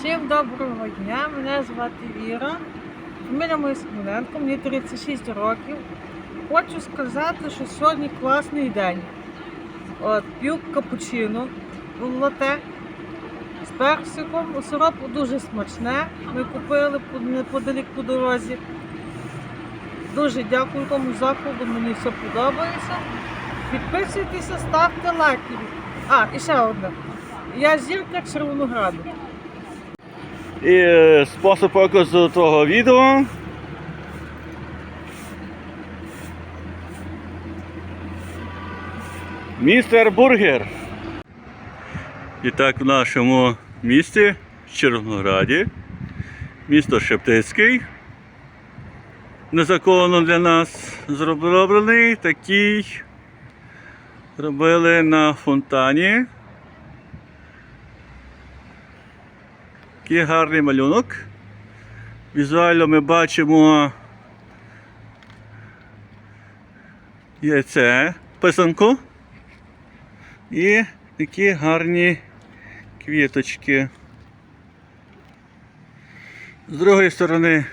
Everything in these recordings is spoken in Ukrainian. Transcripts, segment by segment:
Всім доброго дня, мене звати Віра. Фамілія моя Смоленко, мені 36 років. Хочу сказати, що сьогодні класний день. От, п'ю капучино, лате з персиком. Сироп дуже смачне. Ми купили неподалік по дорозі. Дуже дякую тому закладу, мені все подобається. Підписуйтеся, ставте лайки. А, і ще одне. Я зірка Червонограду. І е, спосіб показу того відео. Містер Бургер. І так в нашому місті Червонограді, місто Шептицький. Незаконно для нас зроблений такий. Робили на фонтані. Який гарний малюнок. Візуально ми бачимо яйце, писанку і такі гарні квіточки. З другої сторони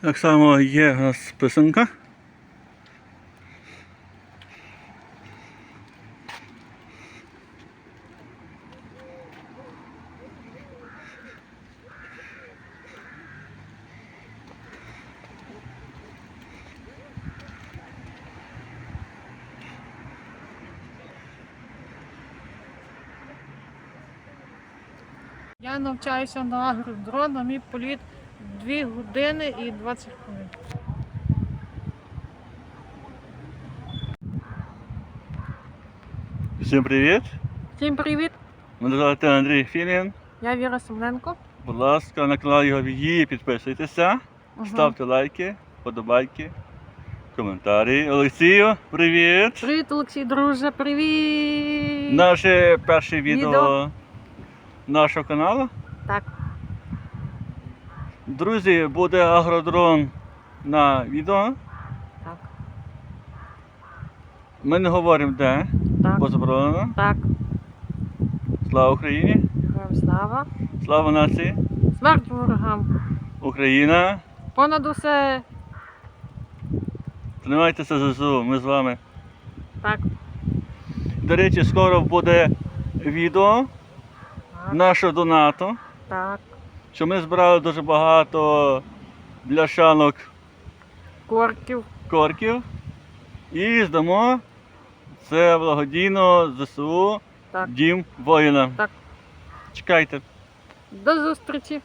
так само є у нас писанка. Я навчаюся на агродрон, на мій політ 2 години і 20 хвилин. Всім привіт! Всім привіт! Мене звати Андрій Філін. Я Віра Семенко. Будь ласка, на канал його її підписуйтеся, Ага. ставте лайки, подобайки, коментарі. Олексію, привіт! Привіт, Олексій, друже, привіт! Наше перше відео, Відео. Нашого каналу. Так, Друзі, буде агродрон на відео. так, Ми не говоримо де, так, бо заборонено. так. Слава Україні! Героям слава. Слава нації! Смерть ворогам. Україна! Понад усе. Тримайтеся ЗСУ, ми з вами. Так, До речі, скоро буде відео нашого донату. так. що ми збирали дуже багато бляшанок Корків. корків і здамо це благодійно ЗСУ Так. Дім воїна. Так. Чекайте. До зустрічі.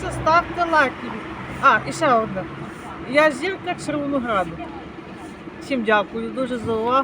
Підписуйтеся, ставте лайки. А, і ще одне. Я зірка Червонограду. Всім дякую дуже за увагу.